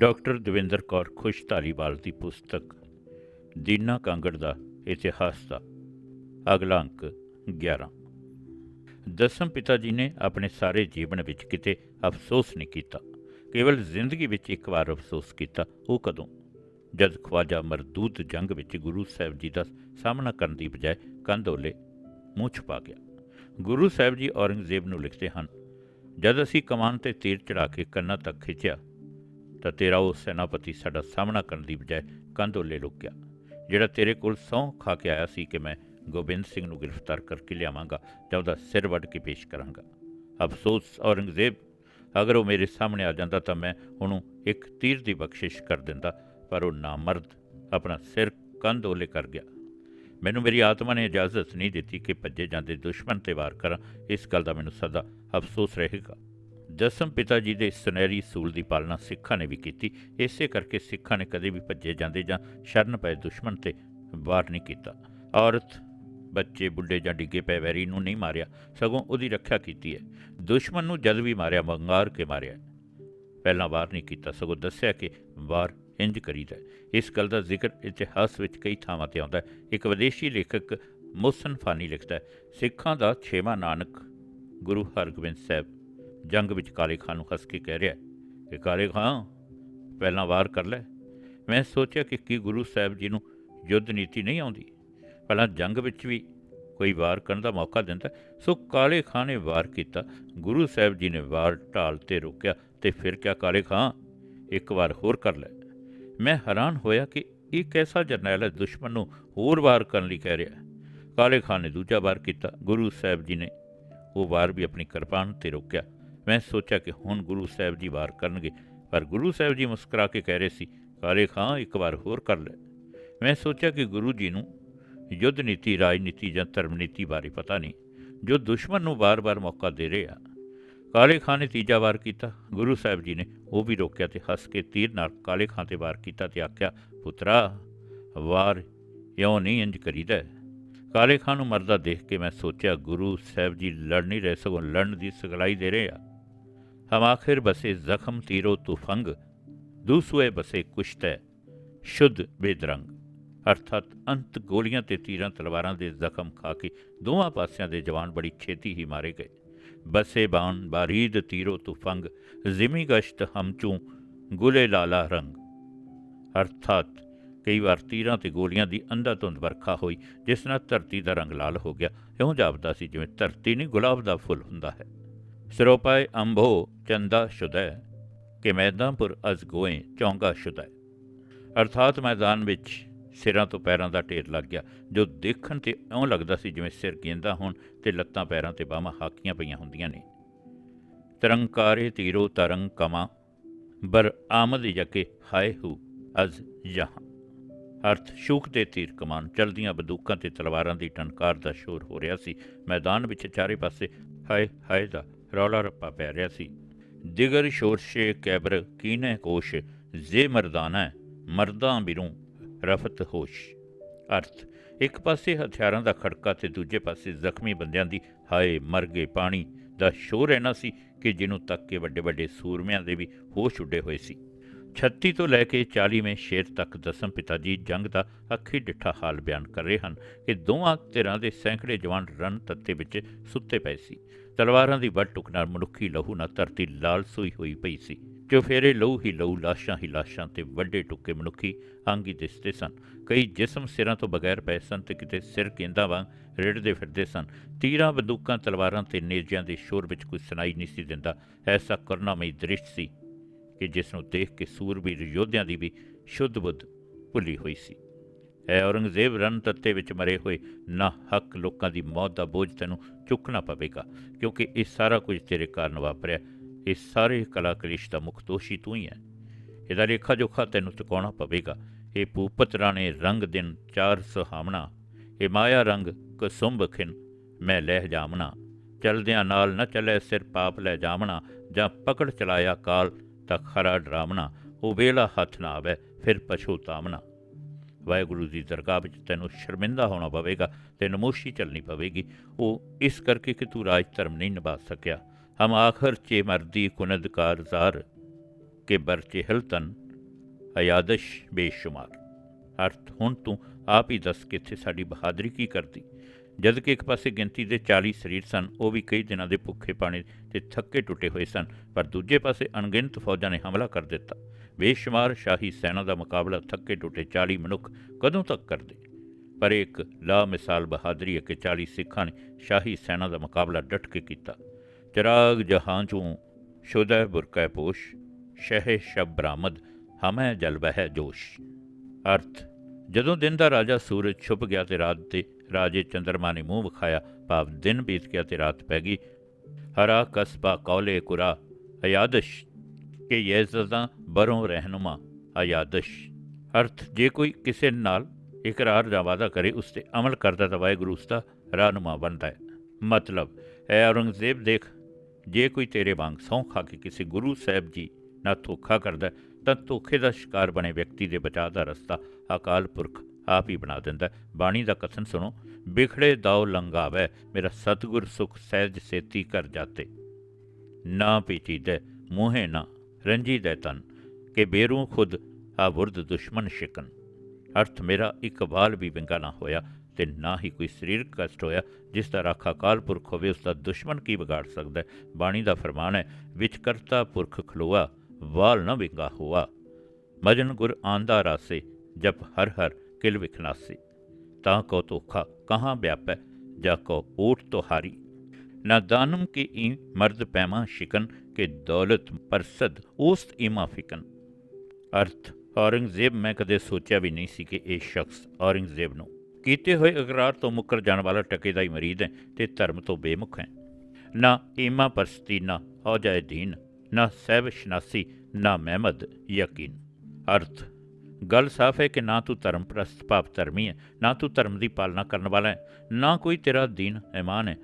Doctor Davinder Kaur ਖੁਸ਼ ਧਾਲੀਵਾਲ ਦੀ ਪੁਸਤਕ, ਦੀਨਾ ਕਾਂਗੜ ਦਾ ਇਤਿਹਾਸ ਦਾ, ਅਗਲਾ ਅੰਕ 11 ਦਸਮ ਪਿਤਾ ਜੀ ਨੇ ਆਪਣੇ ਸਾਰੇ ਜੀਵਨ ਵਿੱਚ ਕਿਤੇ ਅਫਸੋਸ ਨਹੀਂ ਕੀਤਾ। ਕੇਵਲ ਜ਼ਿੰਦਗੀ ਵਿੱਚ ਇੱਕ ਵਾਰ ਅਫਸੋਸ ਕੀਤਾ, ਉਹ ਕਦੋਂ? ਜਦ ਖਵਾਜਾ ਮਰਦੂਦ ਜੰਗ ਵਿੱਚ ਗੁਰੂ ਸਾਹਿਬ ਜੀ ਦਾ ਸਾਹਮਣਾ ਕਰਨ ਦੀ ਬਜਾਏ ਕੰਧੋਲੇ ਮੂੰਹ ਛੁਪਾ ਗਿਆ। ਗੁਰੂ ਸਾਹਿਬ ਜੀ ਔਰੰਗਜ਼ੇਬ ਨੂੰ ਲਿਖਦੇ ਹਨ, ਜਦ ਅਸੀਂ ਕਮਾਨ ਤੇ ਤੀਰ ਚੜਾ ਕੇ ਕੰਨਾਂ ਤੱਕ ਖਿੱਚਿਆ ਤਾਂ ਤੇਰਾ ਉਹ ਸੈਨਾਪਤੀ ਸਾਡਾ ਸਾਹਮਣਾ ਕਰਨ ਦੀ ਬਜਾਏ ਕੰਧੋਲੇ ਲੁਕ ਗਿਆ ਜਿਹੜਾ ਤੇਰੇ ਕੋਲ ਸਹੁੰ ਖਾ ਕੇ ਆਇਆ ਸੀ ਕਿ ਮੈਂ ਗੋਬਿੰਦ ਸਿੰਘ ਨੂੰ ਗ੍ਰਿਫਤਾਰ ਕਰਕੇ ਲਿਆਵਾਂਗਾ ਜਾਂ ਉਹਦਾ ਸਿਰ ਵੱਢ ਕੇ ਪੇਸ਼ ਕਰਾਂਗਾ। ਅਫਸੋਸ, ਔਰੰਗਜ਼ੇਬ, ਅਗਰ ਉਹ ਮੇਰੇ ਸਾਹਮਣੇ ਆ ਜਾਂਦਾ ਤਾਂ ਮੈਂ ਉਹਨੂੰ ਇੱਕ ਤੀਰ ਦੀ ਬਖਸ਼ਿਸ਼ ਕਰ ਦਿੰਦਾ, ਪਰ ਉਹ ਨਾਮਰਦ ਆਪਣਾ ਸਿਰ ਕੰਧੋਲੇ ਕਰ ਗਿਆ। ਮੈਨੂੰ ਮੇਰੀ ਆਤਮਾ ਨੇ ਇਜਾਜ਼ਤ ਨਹੀਂ ਦਿੱਤੀ ਕਿ ਭੱਜੇ ਜਾਂਦੇ ਦੁਸ਼ਮਣ ਤੇ ਵਾਰ ਕਰਾਂ, ਇਸ ਗੱਲ ਦਾ ਮੈਨੂੰ ਸਦਾ ਅਫਸੋਸ ਰਹੇਗਾ। ਦਸਮ ਪਿਤਾ ਜੀ ਦੇ ਸੁਨਹਿਰੀ ਸੂਲ ਦੀ ਪਾਲਣਾ ਸਿੱਖਾਂ ਨੇ ਵੀ ਕੀਤੀ। ਇਸੇ ਕਰਕੇ ਸਿੱਖਾਂ ਨੇ ਕਦੇ ਵੀ ਭੱਜੇ ਜਾਂਦੇ ਜਾਂ ਸ਼ਰਨ ਪਏ ਦੁਸ਼ਮਣ ਤੇ ਵਾਰ ਨਹੀਂ ਕੀਤਾ। ਔਰਤ, ਬੱਚੇ, ਬੁੱਢੇ ਜਾਂ ਡਿੱਗੇ ਪਏ ਵੈਰੀ ਨੂੰ ਨਹੀਂ ਮਾਰਿਆ, ਸਗੋਂ ਉਹਦੀ ਰੱਖਿਆ ਕੀਤੀ ਹੈ। ਦੁਸ਼ਮਣ ਨੂੰ ਜਦ ਵੀ ਮਾਰਿਆ ਵੰਗਾਰ ਕੇ ਮਾਰਿਆ ਪਹਿਲਾਂ ਵਾਰ ਨਹੀਂ ਕੀਤਾ, ਸਗੋਂ ਦੱਸਿਆ ਕਿ ਵਾਰ ਇੰਜ ਕਰੀਦਾ ਇਸ ਗੱਲ ਦਾ ਜ਼ਿਕਰ ਇਤਿਹਾਸ ਵਿੱਚ ਕਈ ਥਾਵਾਂ ਤੇ ਆਉਂਦਾ ਹੈ। ਇੱਕ ਵਿਦੇਸ਼ੀ ਲੇਖਕ ਮੁਸਨ ਫਾਨੀ ਲਿਖਦਾ ਹੈ, ਸਿੱਖਾਂ ਦਾ ਛੇਵਾਂ ਨਾਨਕ ਗੁਰੂ ਹਰਗੋਬਿੰਦ ਸਾਹਿਬ ਜੰਗ ਵਿੱਚ ਕਾਲੇ ਖਾਨ ਨੂੰ ਹੱਸ ਕੇ ਕਹਿ ਰਿਹਾ ਕਿ ਕਾਲੇ ਖਾਨ, ਪਹਿਲਾਂ ਵਾਰ ਕਰ ਲੈ। ਮੈਂ ਸੋਚਿਆ ਕਿ ਕੀ ਗੁਰੂ ਸਾਹਿਬ ਜੀ ਨੂੰ ਯੁੱਧ ਨੀਤੀ ਨਹੀਂ ਆਉਂਦੀ। ਪਹਿਲਾਂ ਜੰਗ ਵਿੱਚ ਵੀ ਕੋਈ ਵਾਰ ਕਰਨ ਦਾ ਮੌਕਾ ਦਿੰਦਾ ਸੋ ਕਾਲੇ ਖਾਨ ਨੇ ਵਾਰ ਕੀਤਾ। ਗੁਰੂ ਸਾਹਿਬ ਜੀ ਨੇ ਵਾਰ ਢਾਲ ਤੇ ਰੋਕਿਆ ਤੇ ਫਿਰ ਕਿਹਾ, ਕਾਲੇ ਖਾਨ, ਇੱਕ ਵਾਰ ਹੋਰ ਕਰ ਲੈ। ਮੈਂ ਹੈਰਾਨ ਹੋਇਆ ਕਿ ਇਹ ਕੈਸਾ ਜਰਨੈਲ ਹੈ, ਦੁਸ਼ਮਣ ਨੂੰ ਹੋਰ ਵਾਰ ਕਰਨ ਲਈ ਕਹਿ ਰਿਹਾ ਕਾਲੇ ਖਾਨ ਨੇ ਦੂਜਾ ਵਾਰ ਕੀਤਾ। ਗੁਰੂ ਸਾਹਿਬ ਜੀ ਨੇ ਉਹ ਵਾਰ ਵੀ ਆਪਣੀ ਕਿਰਪਾਨ ਤੇ ਰੋਕਿਆ। ਮੈਂ ਸੋਚਿਆ ਕਿ ਹੁਣ ਗੁਰੂ ਸਾਹਿਬ ਜੀ ਵਾਰ ਕਰਨਗੇ, ਪਰ ਗੁਰੂ ਸਾਹਿਬ ਜੀ ਮੁਸਕਰਾ ਕੇ ਕਹਿ ਰਹੇ ਸੀ, ਕਾਲੇ ਖਾਂ, ਇੱਕ ਵਾਰ ਹੋਰ ਕਰ ਲੈ। ਮੈਂ ਸੋਚਿਆ ਕਿ ਗੁਰੂ ਜੀ ਨੂੰ ਯੁੱਧ ਨੀਤੀ, ਰਾਜਨੀਤੀ ਜਾਂ ਧਰਮ ਨੀਤੀ ਬਾਰੇ ਪਤਾ ਨਹੀਂ, ਜੋ ਦੁਸ਼ਮਣ ਨੂੰ ਵਾਰ-ਵਾਰ ਮੌਕਾ ਦੇ ਰਹੇ ਆ। ਕਾਲੇ ਖਾਂ ਨੇ ਤੀਜਾ ਵਾਰ ਕੀਤਾ। ਗੁਰੂ ਸਾਹਿਬ ਜੀ ਨੇ ਉਹ ਵੀ ਰੋਕਿਆ ਤੇ ਹੱਸ ਕੇ ਤੀਰ ਨਾਲ ਕਾਲੇ ਖਾਂ ਤੇ ਵਾਰ ਕੀਤਾ ਤੇ ਆਖਿਆ, ਪੁੱਤਰਾ, ਵਾਰ ਇਉਂ ਨਹੀਂ ਇੰਜ ਕਰੀਦਾ ਕਾਲੇ ਖਾਂ ਨੂੰ ਮਰਦਾ ਦੇਖ ਕੇ ਮੈਂ ਸੋਚਿਆ, ਗੁਰੂ ਸਾਹਿਬ ਜੀ ਲੜ ਨਹੀਂ ਰਹੇ, ਸਗੋਂ ਲੜਨ ਦੀ ਸਿਖਲਾਈ ਦੇ ਰਹੇ ਆ। ਹਮ ਆਖਿਰ ਬਸੇ ਜ਼ਖਮ ਤੀਰੋ ਤੁਫੰਗ ਦੂਸਰੇ ਬਸੇ ਕੁਸ਼ਤੈ ਸ਼ੁੱਧ ਬੇਦਰੰਗ ਅਰਥਾਤ ਅੰਤ ਗੋਲੀਆਂ ਤੇ ਤੀਰਾਂ ਤਲਵਾਰਾਂ ਦੇ ਜ਼ਖਮ ਖਾ ਕੇ ਦੋਵਾਂ ਪਾਸਿਆਂ ਦੇ ਜਵਾਨ ਬੜੀ ਛੇਤੀ ਹੀ ਮਾਰੇ ਗਏ ਬਸੇ ਬਾਣ ਬਾਰੀਦ ਤੀਰੋ ਤੁਫੰਗ ਜ਼ਿਮੀ ਗਸ਼ਤ ਹਮਚੂ ਗੁਲੇ ਲਾਲਾ ਰੰਗ ਅਰਥਾਤ ਕਈ ਵਾਰ ਤੀਰਾਂ ਤੇ ਗੋਲੀਆਂ ਦੀ ਅੰਧਾ ਧੁੰਦ ਵਰਖਾ ਹੋਈ ਜਿਸ ਨਾਲ ਧਰਤੀ ਦਾ ਰੰਗ ਲਾਲ ਹੋ ਗਿਆ ਇਉਂ ਜਾਪਦਾ ਸੀ ਜਿਵੇਂ ਧਰਤੀ ਨਹੀਂ ਗੁਲਾਬ ਦਾ ਫੁੱਲ ਹੁੰਦਾ ਹੈ ਸਿਰੋਪਾਏ ਅੰਭੋ ਚੰਦਾ ਸ਼ੁਦੈ ਕਿ ਮੈਦਾਨਪੁਰ ਅਜ਼ ਗੋਏ ਚੌਂਗਾ ਸ਼ੁਦੈ ਅਰਥਾਤ ਮੈਦਾਨ ਵਿੱਚ ਸਿਰਾਂ ਤੋਂ ਪੈਰਾਂ ਦਾ ਢੇਰ ਲੱਗ ਗਿਆ, ਜੋ ਦੇਖਣ ਤੇ ਇਉਂ ਲੱਗਦਾ ਸੀ ਜਿਵੇਂ ਸਿਰ ਗੇਂਦਾ ਹੋਣ ਤੇ ਲੱਤਾਂ ਪੈਰਾਂ ਤੇ ਬਾਹਾਂ ਹਾਕੀਆਂ ਪਈਆਂ ਹੁੰਦੀਆਂ ਨੇ। ਤਰੰਕਾਰੇ ਤੀਰੋ ਤਰੰਗ ਕਮਾ, ਬਰ ਆਮਦ ਯਕੇ ਹਾਏ ਹੂ ਅਜ਼ ਯਹਾਂ। ਅਰਥ ਸ਼ੂਕ ਦੇ ਤੀਰ ਕਮਾਨ, ਚਲਦੀਆਂ ਬੰਦੂਕਾਂ ਤੇ ਤਲਵਾਰਾਂ ਦੀ ਟਨਕਾਰ ਦਾ ਸ਼ੋਰ ਹੋ ਰਿਹਾ ਸੀ। ਮੈਦਾਨ ਵਿੱਚ ਚਾਰੇ ਪਾਸੇ ਹਾਏ ਹਾਏ ਦਾ ਰੌਲਾ ਰੱਪਾ ਪੈ ਰਿਹਾ ਸੀ। ਦਿਗਰ ਸ਼ੋਰਸ਼ੇ ਕੈਬਰ ਕੀਨੇ ਕੋਸ਼, ਜ਼ੇ ਮਰਦਾਨਾ, ਮਰਦਾਂ ਬਿਰੂ ਰਫਤ ਹੋਸ਼। ਅਰਥ, ਇੱਕ ਪਾਸੇ ਹਥਿਆਰਾਂ ਦਾ ਖੜਕਾ ਤੇ ਦੂਜੇ ਪਾਸੇ ਜ਼ਖਮੀ ਬੰਦਿਆਂ ਦੀ, ਹਾਏ, ਮਰ ਗਏ ਪਾਣੀ ਦਾ ਸ਼ੋਰ ਐਨਾ ਸੀ ਕਿ ਜਿਹਨੂੰ ਤੱਕ ਕੇ ਵੱਡੇ ਵੱਡੇ ਸੂਰਮਿਆਂ ਦੇ ਵੀ ਹੋਸ਼ ਉੱਡੇ ਹੋਏ ਸੀ। 36 ਤੋਂ ਲੈ ਕੇ 40ਵੇਂ ਸ਼ੇਰ ਤੱਕ ਦਸਮ ਪਿਤਾ ਜੀ ਜੰਗ ਦਾ ਅੱਖੀ ਡਿੱਠਾ ਹਾਲ ਬਿਆਨ ਕਰ ਰਹੇ ਹਨ ਕਿ ਦੋਵਾਂ ਧਿਰਾਂ ਦੇ ਸੈਂਕੜੇ ਜਵਾਨ ਰਣ ਤੱਤੇ ਵਿੱਚ ਸੁੱਤੇ ਪਏ ਸੀ। ਤਲਵਾਰਾਂ ਦੀ ਵੱਟ ਟੁਕ ਨਾਲ ਮਨੁੱਖੀ ਲਹੂ ਨਾਲ ਧਰਤੀ ਲਾਲ ਸੂਈ ਹੋਈ ਪਈ ਸੀ। ਚੁਫੇਰੇ ਲਹੂ ਹੀ ਲਹੂ, ਲਾਸ਼ਾਂ ਹੀ ਲਾਸ਼ਾਂ ਤੇ ਵੱਡੇ ਟੁੱਕੇ ਮਨੁੱਖੀ ਅੰਗ ਹੀ ਦਿਸਦੇ ਸਨ। ਕਈ ਜਿਸਮ ਸਿਰਾਂ ਤੋਂ ਬਗੈਰ ਪਏ ਸਨ ਤੇ ਕਿਤੇ ਸਿਰ ਕੇਂਦਾ ਵਾਂਗ ਰਿੜਦੇ ਫਿਰਦੇ ਸਨ। ਤੀਰਾਂ ਬੰਦੂਕਾਂ ਤਲਵਾਰਾਂ ਤੇ ਨੇਜਿਆਂ ਦੇ ਸ਼ੋਰ ਵਿੱਚ ਕੋਈ ਸੁਣਾਈ ਨਹੀਂ ਸੀ ਦਿੰਦਾ। ਐਸਾ ਕਰਨਾਮਈ ਦ੍ਰਿਸ਼ ਸੀ ਕਿ ਜਿਸ ਨੂੰ ਦੇਖ ਕੇ ਸੂਰਬੀਰ ਯੋਧਿਆਂ ਦੀ ਵੀ ਸ਼ੁੱਧ ਬੁੱਧ ਭੁੱਲੀ ਹੋਈ ਸੀ। ਐ ਔਰੰਗਜ਼ੇਬ ਰਨ ਤੱਤੇ ਵਿੱਚ ਮਰੇ ਹੋਏ ਨਾ ਹੱਕ ਲੋਕਾਂ ਦੀ ਮੌਤ ਦਾ ਬੋਝ ਤੈਨੂੰ ਚੁੱਕਣਾ ਪਵੇਗਾ, ਕਿਉਂਕਿ ਇਹ ਸਾਰਾ ਕੁਝ ਤੇਰੇ ਕਾਰਨ ਵਾਪਰਿਆ। ਇਹ ਸਾਰੇ ਕਲਾ ਕਲਿਸ਼ ਦਾ ਮੁੱਖ ਦੋਸ਼ੀ ਤੂੰ ਹੀ ਹੈ ਇਹਦਾ ਰੇਖਾ ਜੋਖਾ ਤੈਨੂੰ ਚੁਕਾਉਣਾ ਪਵੇਗਾ। ਇਹ ਭੂਪਤ ਰਾਣੇ ਰੰਗ ਦਿਨ ਚਾਰ ਸੁਹਾਵਣਾ, ਇਹ ਮਾਇਆ ਰੰਗ ਕਸੁੰਭ ਖਿਨ, ਮੈਂ ਲਹਿ ਜਾਮਣਾ ਚਲਦਿਆਂ ਨਾਲ ਨਾ ਚੱਲੇ ਸਿਰ ਪਾਪ ਲੈ ਜਾਮਣਾ ਜਾਂ ਪਕੜ ਚਲਾਇਆ ਕਾਲ ਤਾਂ ਖਰਾ ਡਰਾਮਣਾ ਉਹ ਵੇਲਾ ਹੱਥ ਨਾ ਆਵੇ, ਫਿਰ ਪਛੋਤਾਮਣਾ ਵਾਹਿਗੁਰੂ ਦੀ ਦਰਗਾਹ ਵਿੱਚ ਤੈਨੂੰ ਸ਼ਰਮਿੰਦਾ ਹੋਣਾ ਪਵੇਗਾ ਤੇ ਨਮੋਸ਼ੀ ਚੱਲਣੀ ਪਵੇਗੀ। ਉਹ ਇਸ ਕਰਕੇ ਕਿ ਤੂੰ ਰਾਜ ਧਰਮ ਨਹੀਂ ਨਿਭਾ ਸਕਿਆ। ਹਮ ਆਖਰ ਚੇ ਮਰਦੀ ਕੁਨਦ ਕਾਰਜ਼ਾਰ ਕੇ ਬਰਚੇ ਹਲਤਨ ਅਯਾਦਸ਼ ਬੇਸ਼ੁਮਾਰ। ਅਰਥ ਹੁਣ ਤੂੰ ਆਪ ਹੀ ਦੱਸ ਕਿ ਇੱਥੇ ਸਾਡੀ ਬਹਾਦਰੀ ਕੀ ਕਰਦੀ। ਜਦਕਿ ਇੱਕ ਪਾਸੇ ਗਿਣਤੀ ਦੇ 40 ਸਰੀਰ ਸਨ, ਉਹ ਵੀ ਕਈ ਦਿਨਾਂ ਦੇ ਭੁੱਖੇ ਪਾਣੀ ਤੇ ਥੱਕੇ ਟੁੱਟੇ ਹੋਏ ਸਨ, ਪਰ ਦੂਜੇ ਪਾਸੇ ਅਣਗਿਣਤ ਫੌਜਾਂ ਨੇ ਹਮਲਾ ਕਰ ਦਿੱਤਾ। ਬੇਸ਼ੁਮਾਰ ਸ਼ਾਹੀ ਸੈਨਾ ਦਾ ਮੁਕਾਬਲਾ ਥੱਕੇ ਟੁੱਟੇ 40 ਮਨੁੱਖ ਕਦੋਂ ਤੱਕ ਕਰਦੇ? ਪਰ ਇੱਕ ਲਾ ਮਿਸਾਲ ਬਹਾਦਰੀ ਹੈ ਕਿ 40 ਸਿੱਖਾਂ ਨੇ ਸ਼ਾਹੀ ਸੈਨਾ ਦਾ ਮੁਕਾਬਲਾ ਡਟ ਕੇ ਕੀਤਾ। ਚਿਰਾਗ ਜਹਾਂ ਚੋਂ ਸ਼ੁਦੈ ਬੁਰਕੈ ਪੋਸ਼, ਸ਼ਹਿ ਸ਼ਬ ਬਰਾਮਦ, ਹਮੈ ਜਲਬਹਿ ਜੋਸ਼। ਅਰਥ, ਜਦੋਂ ਦਿਨ ਦਾ ਰਾਜਾ ਸੂਰਜ ਛੁਪ ਗਿਆ ਤੇ ਰਾਤ ਦੇ ਰਾਜੇ ਚੰਦਰਮਾ ਨੇ ਮੂੰਹ ਵਿਖਾਇਆ, ਭਾਵ ਦਿਨ ਬੀਤ ਗਿਆ ਤੇ ਰਾਤ ਪੈ ਗਈ। ਹਰਾ ਕਸਬਾ ਕੌਲੇ ਕੁਰਾ, ਅਯਾਦਸ਼, ਕਿ ਯਜ਼ਦਾਂ ਬਰੋਂ ਰਹਿਨੁਮਾ, ਅਯਾਦਸ਼। ਅਰਥ, ਜੇ ਕੋਈ ਕਿਸੇ ਨਾਲ ਇਕਰਾਰ ਜਾਂ ਵਾਅਦਾ ਕਰੇ, ਉਸ ਤੇ ਅਮਲ ਕਰਦਾ ਤਾਂ ਵਾਹਿਗੁਰੂ ਉਸ ਦਾ ਰਾਹਨੁਮਾ ਬਣਦਾ ਹੈ। ਮਤਲਬ, ਐ ਔਰੰਗਜ਼ੇਬ ਦੇਖ, ਜੇ ਕੋਈ ਤੇਰੇ ਵਾਂਗ ਸਹੁੰ ਖਾ ਕੇ ਕਿਸੇ ਗੁਰੂ ਸਾਹਿਬ ਜੀ ਨਾਲ ਧੋਖਾ ਕਰਦਾ, ਤਾਂ ਧੋਖੇ ਦਾ ਸ਼ਿਕਾਰ ਬਣੇ ਵਿਅਕਤੀ ਦੇ ਬਚਾਅ ਦਾ ਰਸਤਾ ਅਕਾਲ ਪੁਰਖ ਆਪ ਹੀ ਬਣਾ ਦਿੰਦਾ ਬਾਣੀ ਦਾ ਕਥਨ ਸੁਣੋ, ਬਿਖੜੇ ਦਾਉ ਲੰਗਾਵੇ ਮੇਰਾ ਸਤਿਗੁਰ ਸੁਖ ਸਹਿਜ ਸੇਤੀ ਕਰ ਜਾਤੇ। ਨਾ ਪੀਚੀਦੈ, ਮੂਹੇ ਨਾ ਰੰਜੀ ਰੰਜੀਦੈ ਤਨ, ਕਿ ਬੇਰੂ ਖੁਦ ਆ ਵੁਰਦ ਦੁਸ਼ਮਨ ਸ਼ਿਕਨ ਅਰਥ ਮੇਰਾ, ਇੱਕ ਵਾਲ ਵੀ ਵਿੰਗਾ ਨਾ ਹੋਇਆ, ਤੇ ਨਾ ਹੀ ਕੋਈ ਸਰੀਰਕ ਕਸ਼ਟ ਹੋਇਆ, ਜਿਸ ਦਾ ਰਾਖਾ ਕਾਲ ਪੁਰਖ ਹੋਵੇ, ਉਸ ਦਾ ਦੁਸ਼ਮਨ ਕੀ ਵਿਗਾੜ ਸਕਦਾ? ਬਾਣੀ ਦਾ ਫਰਮਾਨ ਹੈ ਵਿਚ ਕਰਤਾ ਪੁਰਖ ਖਲੋਆ, ਵਾਲ ਨਾ ਵਿੰਗਾ ਹੋਆ। ਮਜਨ ਗੁਰ ਆਂਦਾ ਰਾਸੇ, ਜਪ ਹਰ ਹਰ ਕਿਲ ਵਿਖਨਾਸੇ ਤਾਂ ਕੋ ਧੋਖਾ ਕਹਾਂ ਵਿਆਪੈ, ਜਾ ਕੋ ਓਟ ਤੁਹਾਰੀ। ਨਾ ਦਾਨਮ ਕੇ ਈ ਮਰਦ ਪੈਮਾ ਸ਼ਿਕਨ, ਕੇ ਦੌਲਤ ਪਰਸਦ ਉਸਤ ਈਮਾ ਫਿਕਨ। ਅਰਥ, ਔਰੰਗਜ਼ੇਬ ਮੈਂ ਕਦੇ ਸੋਚਿਆ ਵੀ ਨਹੀਂ ਸੀ ਕਿ ਇਹ ਸ਼ਖਸ ਔਰੰਗਜ਼ੇਬ ਨੂੰ। ਕੀਤੇ ਹੋਏ ਇਕਰਾਰ ਤੋਂ ਮੁੱਕਰ ਜਾਣ ਵਾਲਾ ਟਕੇ ਦਾ ਹੀ ਮਰੀਦ ਹੈ ਤੇ ਧਰਮ ਤੋਂ ਬੇਮੁਖ ਹੈ। ਨਾ ਈਮਾ ਪਰਸਤੀ, ਨਾ ਔਜਾਏ ਦੀਨ, ਨਾ ਸਹਿਬ ਸ਼ਨਾਸੀ ਨਾ ਮਹਿਮਦ ਯਕੀਨ। ਅਰਥ ਗੱਲ ਸਾਫ਼ ਹੈ ਕਿ ਨਾ ਤੂੰ ਧਰਮ ਪ੍ਰਸਤ ਭਾਵ ਧਰਮੀ ਹੈ, ਨਾ ਤੂੰ ਧਰਮ ਦੀ ਪਾਲਣਾ ਕਰਨ ਵਾਲਾ ਹੈ, ਨਾ ਕੋਈ ਤੇਰਾ ਦੀਨ ਇਮਾਨ ਹੈ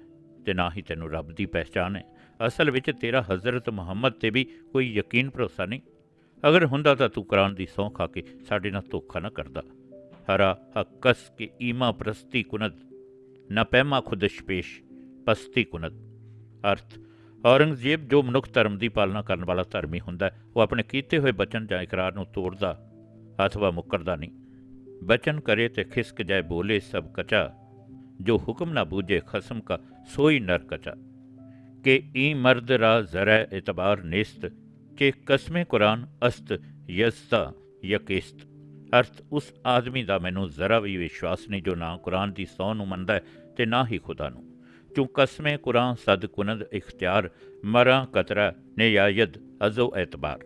ਤੇ ਨਾ ਹੀ ਤੈਨੂੰ ਰੱਬ ਦੀ ਪਹਿਚਾਨ ਹੈ। ਅਸਲ ਵਿੱਚ ਤੇਰਾ ਹਜ਼ਰਤ ਮੁਹੰਮਦ ਤੇ ਵੀ ਕੋਈ ਯਕੀਨ ਭਰੋਸਾ ਨਹੀਂ। ਅਗਰ ਹੁੰਦਾ ਤਾਂ ਤੂੰ ਕੁਰਾਨ ਦੀ ਸੌਂ ਖਾ ਕੇ ਸਾਡੇ ਨਾਲ ਧੋਖਾ ਨਾ ਕਰਦਾ। ਹਰਾ ਹਕਸ ਕੇ ਈਮਾ ਪ੍ਰਸਤੀ ਕੁਨਦ, ਨਾ ਪੈਮਾ ਖੁਦਸ਼ ਪੇਸ਼ ਪਸਤੀ ਕੁਨਦ। ਅਰਥ, ਔਰੰਗਜ਼ੇਬ ਜੋ ਮਨੁੱਖ ਧਰਮ ਦੀ ਪਾਲਣਾ ਕਰਨ ਵਾਲਾ ਧਰਮੀ ਹੁੰਦਾ ਉਹ ਆਪਣੇ ਕੀਤੇ ਹੋਏ ਬਚਨ ਜਾਂ ਇਕਰਾਰ ਨੂੰ ਤੋੜਦਾ ਅਥਵਾ ਮੁੱਕਰਦਾ ਨਹੀਂ ਬਚਨ ਕਰੇ ਤੇ ਖਿਸਕ ਜਾਏ ਬੋਲੇ ਸਭ ਕਚਾ ਜੋ ਹੁਕਮ ਨਾ ਬੂਝੇ ਖਸਮ ਕਾ ਸੋਈ ਨਰ ਕਚਾ ਕਿ ਈ ਮਰਦ ਰਾ ਜ਼ਰਾ ਇਤਬਾਰ ਨਿਸਤ ਕਿ ਕਸਮੇ ਕੁਰਾਨ ਅਸਤ ਯਸਤਾ ਯਕਿਸਤ ਅਰਥ ਉਸ ਆਦਮੀ ਦਾ ਮੈਨੂੰ ਜ਼ਰਾ ਵੀ ਵਿਸ਼ਵਾਸ ਨਹੀਂ ਜੋ ਨਾ ਕੁਰਾਨ ਦੀ ਸੌ ਨੂੰ ਮੰਨਦਾ ਹੈ ਤੇ ਨਾ ਹੀ ਖੁਦਾ ਨੂੰ ਚੁ ਕਸਮੇ ਕੁਰਾਨ ਸਦ ਕੁਨਦ ਇਖਤਿਆਰ ਮਰਾਂ ਕਤਰਾ ਨਿਯਾਯਦ ਅਜ਼ੋ ਐਤਬਾਰ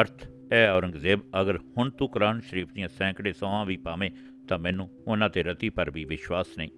ਅਰਥ ਐ ਔਰੰਗਜ਼ੇਬ, ਅਗਰ ਹੁਣ ਤੂੰ ਕੁਰਾਨ ਸ਼ਰੀਫ ਦੀਆਂ ਸੈਂਕੜੇ ਸੌਹਾਂ ਵੀ ਪਾਵੇਂ, ਤਾਂ ਮੈਨੂੰ ਉਹਨਾਂ ਤੇ ਰਤੀ ਪਰ ਵੀ ਵਿਸ਼ਵਾਸ ਨਹੀਂ।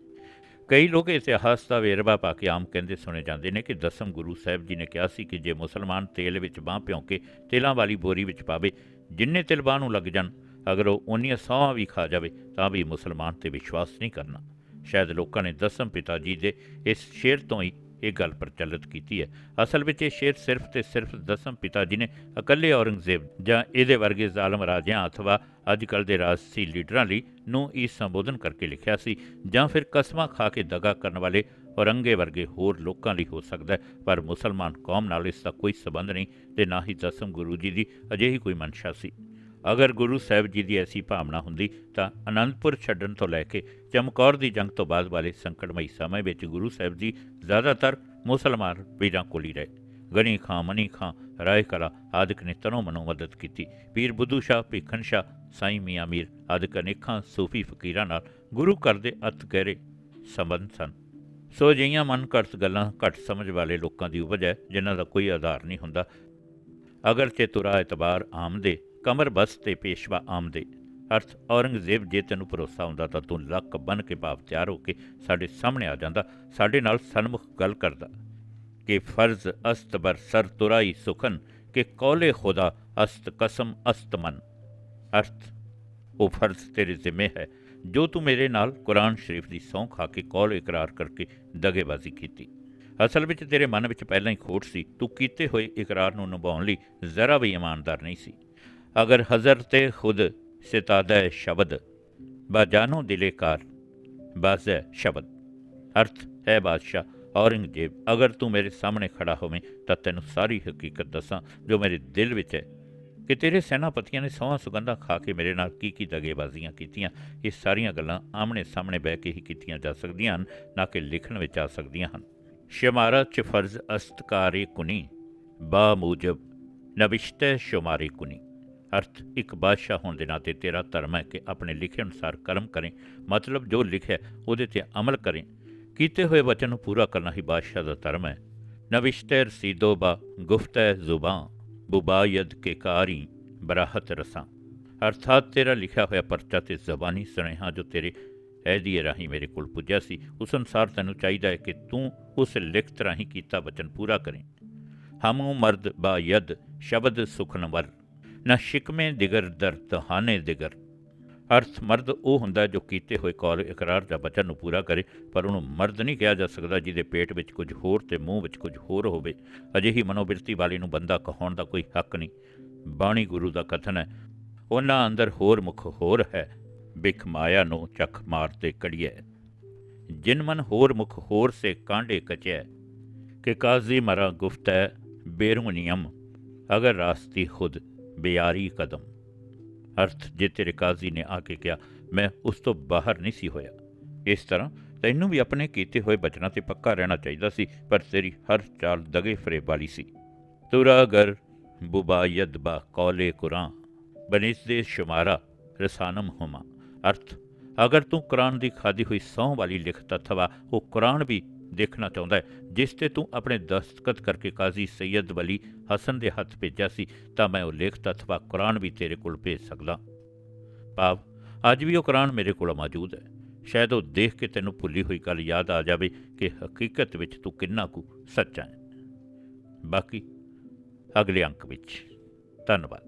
ਕਈ ਲੋਕ ਇਤਿਹਾਸ ਦਾ ਵੇਰਵਾ ਪਾ ਕੇ ਆਮ ਕਹਿੰਦੇ ਸੁਣੇ ਜਾਂਦੇ ਨੇ ਕਿ ਦਸਮ ਗੁਰੂ ਸਾਹਿਬ ਜੀ ਨੇ ਕਿਹਾ ਸੀ ਕਿ ਜੇ ਮੁਸਲਮਾਨ ਤੇਲ ਵਿੱਚ ਬਾਂਹ ਭਿਉਂ ਕੇ ਤੇਲਾਂ ਵਾਲੀ ਬੋਰੀ ਵਿੱਚ ਪਾਵੇ, ਜਿੰਨੇ ਤਿਲ ਬਾਂਹ ਨੂੰ ਲੱਗ ਜਾਣ, ਅਗਰ ਉਹ ਉਨੀਆਂ ਸੌਹਾਂ ਵੀ ਖਾ ਜਾਵੇ, ਤਾਂ ਵੀ ਮੁਸਲਮਾਨ ਤੇ ਵਿਸ਼ਵਾਸ ਨਹੀਂ ਕਰਨਾ। ਸ਼ਾਇਦ ਲੋਕਾਂ ਨੇ ਦਸਮ ਪਿਤਾ ਜੀ ਦੇ ਇਸ ਸ਼ੇਰ ਤੋਂ ਹੀ ਇਹ ਗੱਲ ਪ੍ਰਚਲਿਤ ਕੀਤੀ ਹੈ। ਅਸਲ ਵਿੱਚ ਇਹ ਸ਼ੇਰ ਸਿਰਫ ਤੇ ਸਿਰਫ ਦਸਮ ਪਿਤਾ ਜੀ ਨੇ ਇਕੱਲੇ ਔਰੰਗਜ਼ੇਬ ਜਾਂ ਇਹਦੇ ਵਰਗੇ ਜ਼ਾਲਮ ਰਾਜਿਆਂ ਅਥਵਾ ਅੱਜ ਕੱਲ੍ਹ ਦੇ ਰਾਜਸੀ ਲੀਡਰਾਂ ਲਈ ਨੂੰ ਹੀ ਸੰਬੋਧਨ ਕਰਕੇ ਲਿਖਿਆ ਸੀ ਜਾਂ ਫਿਰ ਕਸਮਾਂ ਖਾ ਕੇ ਦਗਾ ਕਰਨ ਵਾਲੇ ਔਰੰਗੇ ਵਰਗੇ ਹੋਰ ਲੋਕਾਂ ਲਈ ਹੋ ਸਕਦਾ ਹੈ, ਪਰ ਮੁਸਲਮਾਨ ਕੌਮ ਨਾਲ ਇਸ ਦਾ ਕੋਈ ਸਬੰਧ ਨਹੀਂ ਤੇ ਨਾ ਹੀ ਦਸਮ ਗੁਰੂ ਜੀ ਦੀ ਅਜਿਹੀ ਕੋਈ ਮਨਸ਼ਾ ਸੀ। ਅਗਰ ਗੁਰੂ ਸਾਹਿਬ ਜੀ ਦੀ ਐਸੀ ਭਾਵਨਾ ਹੁੰਦੀ ਤਾਂ ਅਨੰਦਪੁਰ ਛੱਡਣ ਤੋਂ ਲੈ ਕੇ ਚਮਕੌਰ ਦੀ ਜੰਗ ਤੋਂ ਬਾਅਦ ਵਾਲੇ ਸੰਕਟਮਈ ਸਮੇਂ ਵਿੱਚ ਗੁਰੂ ਸਾਹਿਬ ਜੀ ਜ਼ਿਆਦਾਤਰ ਮੁਸਲਮਾਨ ਵੀਰਾਂ ਕੋਲ ਹੀ ਰਹੇ। ਗਨੀ ਖਾਂ, ਮਨੀ ਖਾਂ, ਰਾਏ ਕਲਾ ਆਦਿਕ ਨੇ ਤਨੋ ਮਨੋ ਮਦਦ ਕੀਤੀ। ਪੀਰ ਬੁੱਧੂ ਸ਼ਾਹ ਭੀਖਨ ਸ਼ਾਹ, ਸਾਈਂ ਮੀਆਂ ਮੀਰ ਆਦਿਕ ਅਨੇਕਾਂ ਸੂਫੀ ਫਕੀਰਾਂ ਨਾਲ ਗੁਰੂ ਘਰ ਦੇ ਅਤ ਗਹਿਰੇ ਸੰਬੰਧ ਸਨ। ਸੋ ਅਜਿਹੀਆਂ ਮਨ ਘੜਤ ਗੱਲਾਂ ਘੱਟ ਸਮਝ ਵਾਲੇ ਲੋਕਾਂ ਦੀ ਉਪਜ ਹੈ, ਜਿਨ੍ਹਾਂ ਦਾ ਕੋਈ ਆਧਾਰ ਨਹੀਂ ਹੁੰਦਾ। ਅਗਰ ਚੇ ਤੁਰਾ ਇਤਬਾਰ ਆਮਦੇ ਕਮਰ ਬਸ ਤੇ ਪੇਸ਼ਵਾ ਆਮਦੇ। ਅਰਥ, ਔਰੰਗਜ਼ੇਬ ਜੇ ਤੈਨੂੰ ਭਰੋਸਾ ਹੁੰਦਾ ਤਾਂ ਤੂੰ ਲੱਕ ਬਨ ਕੇ ਭਾਵ ਤਿਆਰ ਹੋ ਕੇ ਸਾਡੇ ਸਾਹਮਣੇ ਆ ਜਾਂਦਾ, ਸਾਡੇ ਨਾਲ ਸਨਮੁਖ ਗੱਲ ਕਰਦਾ। ਕਿ ਫਰਜ਼ ਅਸਤ ਬਰ ਸਰ ਤੁਰਾਈ ਸੁਖਨ, ਕਿ ਕੌਲੇ ਖੁਦਾ ਅਸਤ ਕਸਮ ਅਸਤਮਨ ਅਰਥ, ਉਹ ਫਰਜ਼ ਤੇਰੇ ਜ਼ਿੰਮੇ ਹੈ, ਜੋ ਤੂੰ ਮੇਰੇ ਨਾਲ ਕੁਰਾਨ ਸ਼ਰੀਫ ਦੀ ਸਹੁੰ ਖਾ ਕੇ ਕੌਲ ਇਕਰਾਰ ਕਰਕੇ ਦਗੇਬਾਜ਼ੀ ਕੀਤੀ। ਅਸਲ ਵਿੱਚ ਤੇਰੇ ਮਨ ਵਿੱਚ ਪਹਿਲਾਂ ਹੀ ਖੋਟ ਸੀ, ਤੂੰ ਕੀਤੇ ਹੋਏ ਇਕਰਾਰ ਨੂੰ ਨਿਭਾਉਣ ਲਈ ਜ਼ਰਾ ਵੀ ਇਮਾਨਦਾਰ ਨਹੀਂ ਸੀ। ਅਗਰ ਹਜ਼ਰ ਹਜ਼ਰਤ ਖੁਦ ਸਿਤਾਦਾ ਸ਼ਬਦ ਬਾਜਾਨੋ ਜਾਨੋ ਦਿਲੇ ਕਾਰ ਬਸ ਸ਼ਬਦ। ਅਰਥ, ਹੈ ਬਾਦਸ਼ਾਹ, ਔਰੰਗਜ਼ੇਬ, ਅਗਰ ਤੂੰ ਮੇਰੇ ਸਾਹਮਣੇ ਖੜਾ ਹੋਵੇਂ, ਤਾਂ ਤੈਨੂੰ ਸਾਰੀ ਹਕੀਕਤ ਦੱਸਾਂ, ਜੋ ਮੇਰੇ ਦਿਲ ਵਿੱਚ ਹੈ। ਕਿ ਤੇਰੇ ਸੈਨਾਪਤੀਆਂ ਨੇ ਸਹੁੰ ਸੁਗੰਧਾਂ ਖਾ ਕੇ ਮੇਰੇ ਨਾਲ ਕੀ ਕੀ ਦਗੇਬਾਜ਼ੀਆਂ ਕੀਤੀਆਂ, ਇਹ ਸਾਰੀਆਂ ਗੱਲਾਂ ਆਮਣੇ ਸਾਹਮਣੇ ਬਹਿ ਕੇ ਹੀ ਕੀਤੀਆਂ ਜਾ ਸਕਦੀਆਂ ਹਨ, ਨਾ ਕਿ ਲਿਖਣ ਵਿੱਚ ਆ ਸਕਦੀਆਂ ਹਨ। ਸ਼ਮਾਰਾ ਚ ਫਰਜ਼ ਅਸਤਕਾਰੀ ਕੁਨੀ, ਬਾ ਮੂਜਬ ਨਵਿਸ਼ਤੇ ਸ਼ੁਮਾਰੇ ਕੁਨੀ। ਅਰਥ, ਇੱਕ ਬਾਦਸ਼ਾਹ ਹੋਣ ਦੇ ਨਾਤੇ ਤੇਰਾ ਧਰਮ ਹੈ ਕਿ ਆਪਣੇ ਲਿਖੇ ਅਨੁਸਾਰ ਕਰਮ ਕਰੇ, ਮਤਲਬ ਜੋ ਲਿਖਿਆ ਉਹਦੇ ਤੇ ਅਮਲ ਕਰੇ। ਕੀਤੇ ਹੋਏ ਵਚਨ ਨੂੰ ਪੂਰਾ ਕਰਨਾ ਹੀ ਬਾਦਸ਼ਾਹ ਦਾ ਧਰਮ ਹੈ। ਨਵਿਸ਼ਤੇ ਰਸੀਦੋ ਬਾ ਗੁਫਤੈ ਜ਼ੁਬਾਂ ਬੁਬਾਇਦ ਕੇ ਕਾਰੀ ਬਰਾਹਤ ਰਸਾਂ। ਅਰਥਾਤ ਤੇਰਾ ਲਿਖਿਆ ਹੋਇਆ ਪਰਚਾ ਤੇ ਜ਼ਬਾਨੀ ਸੁਨੇਹਾ ਜੋ ਤੇਰੇ ਐਦੀ ਰਾਹੀਂ ਮੇਰੇ ਕੋਲ ਪੁੱਜਿਆ ਸੀ, ਉਸ ਅਨੁਸਾਰ ਤੈਨੂੰ ਚਾਹੀਦਾ ਹੈ ਕਿ ਤੂੰ ਉਸ ਲਿਖਤ ਰਾਹੀਂ ਕੀਤਾ ਵਚਨ ਪੂਰਾ ਕਰੇ। ਹਮੂ ਮਰਦ ਬਾ ਯਦ ਸ਼ਬਦ ਸੁਖਨਵਰ ਨਾ ਸ਼ਿਕਮੇ ਦਿਗਰ ਦਰ ਤਹਾਨੇ ਦਿਗਰ। ਅਰਥ ਮਰਦ ਉਹ ਹੁੰਦਾ ਜੋ ਕੀਤੇ ਹੋਏ ਕੌਲ ਇਕਰਾਰ ਜਾਂ ਬਚਨ ਨੂੰ ਪੂਰਾ ਕਰੇ, ਪਰ ਉਹਨੂੰ ਮਰਦ ਨਹੀਂ ਕਿਹਾ ਜਾ ਸਕਦਾ ਜਿਹਦੇ ਪੇਟ ਵਿੱਚ ਕੁਝ ਹੋਰ ਤੇ ਮੂੰਹ ਵਿੱਚ ਕੁਝ ਹੋਰ ਹੋਵੇ। ਅਜਿਹੀ ਮਨੋਬਿਰਤੀ ਵਾਲੇ ਨੂੰ ਬੰਦਾ ਕਹਾਉਣ ਦਾ ਕੋਈ ਹੱਕ ਨਹੀਂ। ਬਾਣੀ ਗੁਰੂ ਦਾ ਕਥਨ ਹੈ, ਉਹਨਾਂ ਅੰਦਰ ਹੋਰ ਮੁਖ ਹੋਰ ਹੈ ਬਿਖ ਮਾਇਆ ਨੂੰ ਚੱਖ ਮਾਰਤੇ ਕੜੀਐ। ਜਿਨ ਮਨ ਹੋਰ ਮੁਖ ਹੋਰ ਸੇ ਕਾਂਡੇ ਕਚੈ, ਕਿ ਕਾਜ਼ੀ ਮਰਾ ਹੈ ਬੇਰੂ ਨਿਯਮ ਅਗਰ ਰਾਸਤੀ ਖੁਦ ਬਿਆਰੀ ਕਦਮ। ਅਰਥ, ਜੇ ਤੇਰੇ ਕਾਜ਼ੀ ਨੇ ਆ ਕੇ ਕਿਹਾ, ਮੈਂ ਉਸ ਤੋਂ ਬਾਹਰ ਨਹੀਂ ਸੀ ਹੋਇਆ। ਇਸ ਤਰ੍ਹਾਂ ਤੈਨੂੰ ਵੀ ਆਪਣੇ ਕੀਤੇ ਹੋਏ ਬਚਨਾਂ ਤੇ ਪੱਕਾ ਰਹਿਣਾ ਚਾਹੀਦਾ ਸੀ, ਪਰ ਤੇਰੀ ਹਰ ਚਾਲ ਦਗੇ ਫਰੇਬ ਵਾਲੀ ਸੀ। ਤੁਰਾ ਅਗਰ ਬੁਬਾਇਦ ਬਾ ਕੌਲੇ ਕੁਰਾਂ ਬਨਿਸ ਦੇ ਸ਼ੁਮਾਰਾ ਰਸਾਨਮ ਹੁਮਾ। ਅਰਥ, ਅਗਰ ਤੂੰ ਕੁਰਾਨ ਦੀ ਖਾਦੀ ਹੋਈ ਸਹੁੰ ਵਾਲੀ ਲਿਖਤ ਅਥਵਾ, ਉਹ ਕੁਰਾਨ ਵੀ ਦੇਖਣਾ ਚਾਹੁੰਦਾ ਹੈ। ਜਿਸ ਤੇ ਤੂੰ ਆਪਣੇ ਦਸਤਖਤ ਕਰਕੇ ਕਾਜ਼ੀ ਸੈਯਦ ਵਲੀ ਹਸਨ ਦੇ ਹੱਥ ਭੇਜਿਆ ਸੀ, ਤਾਂ ਮੈਂ ਉਹ ਲਿਖਤ ਅਥਵਾ ਕੁਰਾਨ ਵੀ ਤੇਰੇ ਕੋਲ ਭੇਜ ਸਕਦਾ। ਭਾਵ, ਅੱਜ ਵੀ ਉਹ ਕੁਰਾਨ ਮੇਰੇ ਕੋਲ ਮੌਜੂਦ ਹੈ। ਸ਼ਾਇਦ ਉਹ ਦੇਖ ਕੇ ਤੈਨੂੰ ਭੁੱਲੀ ਹੋਈ ਗੱਲ ਯਾਦ ਆ ਜਾਵੇ ਕਿ ਹਕੀਕਤ ਵਿੱਚ ਤੂੰ ਕਿੰਨਾ ਕੁ ਸੱਚਾ ਹੈ। ਬਾਕੀ, ਅਗਲੇ ਅੰਕ ਵਿੱਚ। ਧੰਨਵਾਦ।